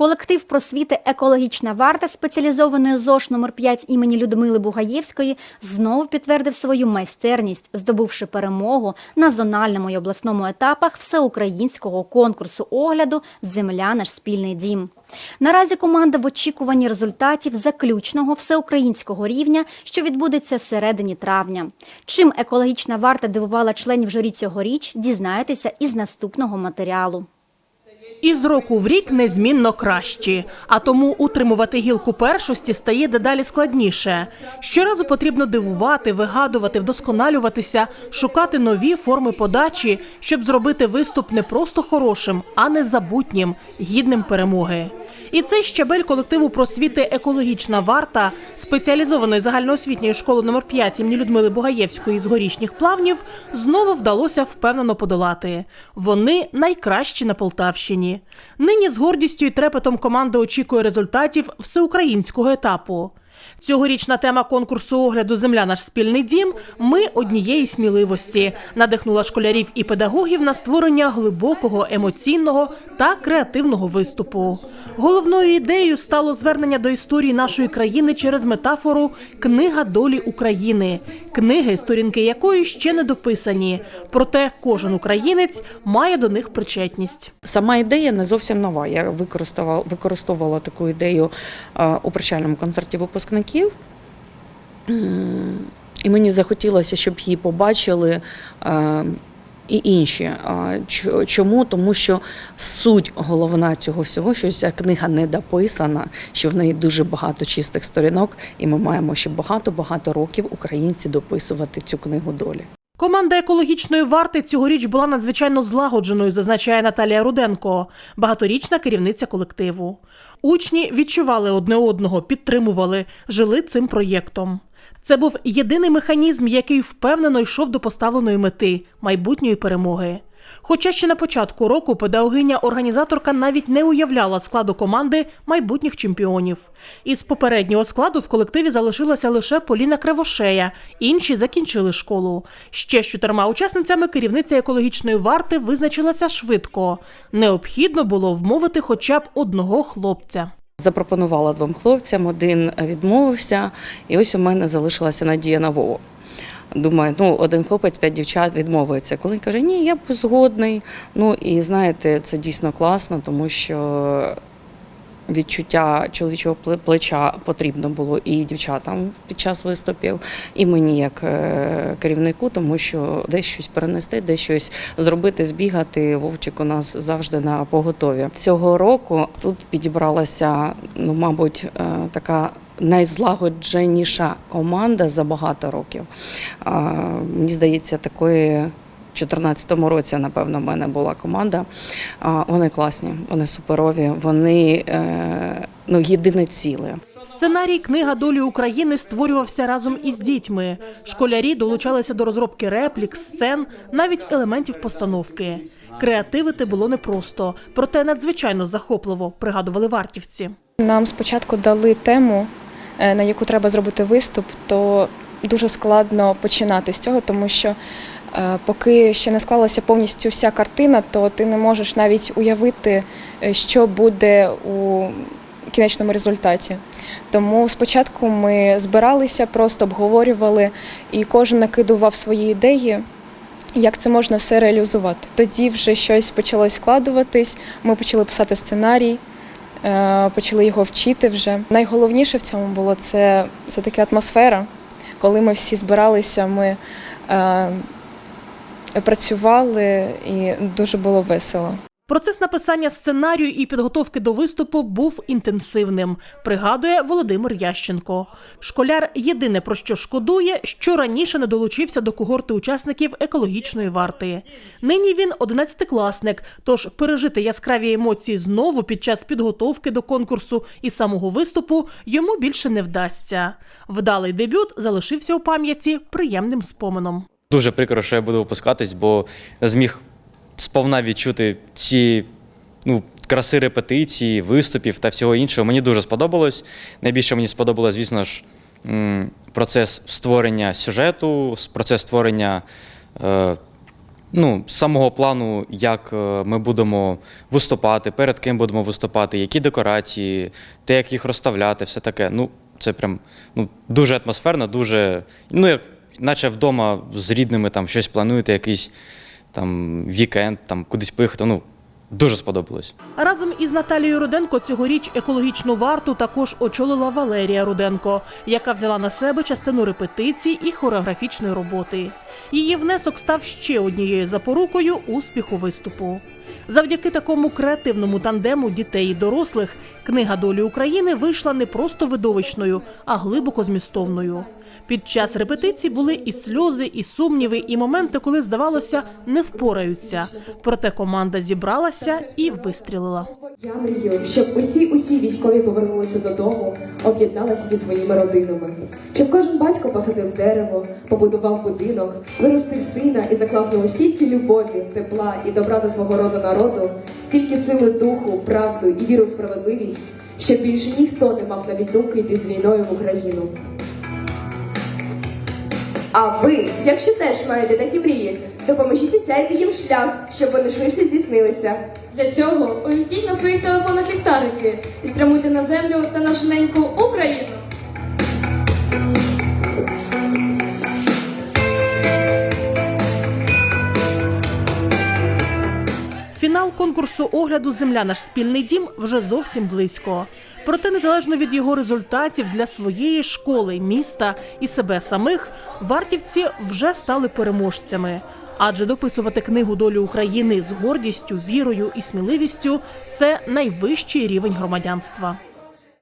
Колектив просвіти Екологічна варта спеціалізованої ЗОШ номер 5 імені Людмили Бугаєвської знову підтвердив свою майстерність, здобувши перемогу на зональному і обласному етапах всеукраїнського конкурсу огляду Земля наш спільний дім. Наразі команда в очікуванні результатів заключного всеукраїнського рівня, що відбудеться всередині травня. Чим екологічна варта дивувала членів журі цьогоріч, дізнаєтеся із наступного матеріалу. Із року в рік незмінно кращі, а тому утримувати гілку першості стає дедалі складніше. Щоразу потрібно дивувати, вигадувати, вдосконалюватися, шукати нові форми подачі, щоб зробити виступ не просто хорошим, а незабутнім, гідним перемоги. І цей щабель колективу просвіти екологічна варта спеціалізованої загальноосвітньої школи номер 5 імені Людмили Бугаєвської з горішніх плавнів знову вдалося впевнено подолати. Вони найкращі на Полтавщині. Нині з гордістю і трепетом команда очікує результатів всеукраїнського етапу. Цьогорічна тема конкурсу огляду Земля наш спільний дім ми однієї сміливості надихнула школярів і педагогів на створення глибокого, емоційного та креативного виступу. Головною ідеєю стало звернення до історії нашої країни через метафору Книга долі України, книги, сторінки якої ще не дописані. Проте кожен українець має до них причетність. Сама ідея не зовсім нова. Я використовувала, використовувала таку ідею е, у прощальному концерті випускників. І мені захотілося, щоб її побачили е, і інші. Чому? Тому що суть головна цього всього, що ця книга не дописана, що в неї дуже багато чистих сторінок, і ми маємо ще багато-багато років українці дописувати цю книгу долі. Команда екологічної варти цьогоріч була надзвичайно злагодженою, зазначає Наталія Руденко, багаторічна керівниця колективу. Учні відчували одне одного, підтримували, жили цим проєктом. Це був єдиний механізм, який впевнено йшов до поставленої мети майбутньої перемоги. Хоча ще на початку року педагогиня-організаторка навіть не уявляла складу команди майбутніх чемпіонів. Із попереднього складу в колективі залишилася лише Поліна Кривошея, інші закінчили школу. Ще з чотирма учасницями керівниця екологічної варти визначилася швидко. Необхідно було вмовити хоча б одного хлопця. Запропонувала двом хлопцям, один відмовився, і ось у мене залишилася надія на Вову. Думаю, ну один хлопець, п'ять дівчат відмовується. Коли він каже, ні, я б згодний. Ну і знаєте, це дійсно класно, тому що відчуття чоловічого плеча потрібно було і дівчатам під час виступів, і мені як е, керівнику, тому що десь щось перенести, десь щось зробити, збігати. Вовчик у нас завжди на поготові. Цього року тут підібралася, ну мабуть, е, така. Найзлагодженіша команда за багато років. Мені здається, такої в 2014 році, напевно, в мене була команда. Вони класні, вони суперові, вони е, ну, єдине ціле. Сценарій Книга долі України створювався разом із дітьми. Школярі долучалися до розробки реплік, сцен, навіть елементів постановки. Креативити було непросто, проте надзвичайно захопливо, пригадували вартівці. Нам спочатку дали тему, на яку треба зробити виступ, то дуже складно починати з цього, тому що е, поки ще не склалася повністю вся картина, то ти не можеш навіть уявити, е, що буде у кінечному результаті. Тому спочатку ми збиралися, просто обговорювали, і кожен накидував свої ідеї. Як це можна все реалізувати? Тоді вже щось почало складуватись. Ми почали писати сценарій, е, почали його вчити вже. Найголовніше в цьому було це, це така атмосфера, коли ми всі збиралися, ми е, працювали і дуже було весело. Процес написання сценарію і підготовки до виступу був інтенсивним, пригадує Володимир Ященко. Школяр єдине про що шкодує, що раніше не долучився до когорти учасників екологічної варти. Нині він одинадцятикласник, тож пережити яскраві емоції знову під час підготовки до конкурсу і самого виступу йому більше не вдасться. Вдалий дебют залишився у пам'яті приємним споменом. Дуже прикро, що я буду випускатись, бо зміг сповна відчути ці ну, краси репетиції, виступів та всього іншого. Мені дуже сподобалось. Найбільше мені сподобалось, звісно ж, процес створення сюжету, процес створення е, ну, самого плану, як е, ми будемо виступати, перед ким будемо виступати, які декорації, те, як їх розставляти, все таке. Ну, це прям ну, дуже атмосферно, дуже, ну, як наче вдома з рідними там щось плануєте, якийсь там вікенд, там кудись поїхати. Ну, дуже сподобалось. Разом із Наталією Руденко цьогоріч екологічну варту також очолила Валерія Руденко, яка взяла на себе частину репетицій і хореографічної роботи. Її внесок став ще однією запорукою успіху виступу. Завдяки такому креативному тандему дітей і дорослих книга долі України вийшла не просто видовищною, а глибоко змістовною. Під час репетицій були і сльози, і сумніви, і моменти, коли здавалося, не впораються. Проте команда зібралася і вистрілила. Я мрію, щоб усі усі військові повернулися додому, об'єдналися зі своїми родинами, щоб кожен батько посадив дерево, побудував будинок, виростив сина і заклав в нього стільки любові, тепла і добра до свого роду народу, стільки сили духу, правду і віру в справедливість, щоб більше ніхто не мав навіть думки йти з війною в Україну. А ви, якщо теж маєте такі мрії, допоможіть сяйте їм шлях, щоб вони швидше здійснилися. Для цього увімкніть на своїх телефонах ліхтарики і спрямуйте на землю та нашу неньку Україну. Фінал конкурсу огляду Земля наш спільний дім вже зовсім близько. Проте, незалежно від його результатів для своєї школи, міста і себе самих, вартівці вже стали переможцями. Адже дописувати книгу долі України з гордістю, вірою і сміливістю це найвищий рівень громадянства.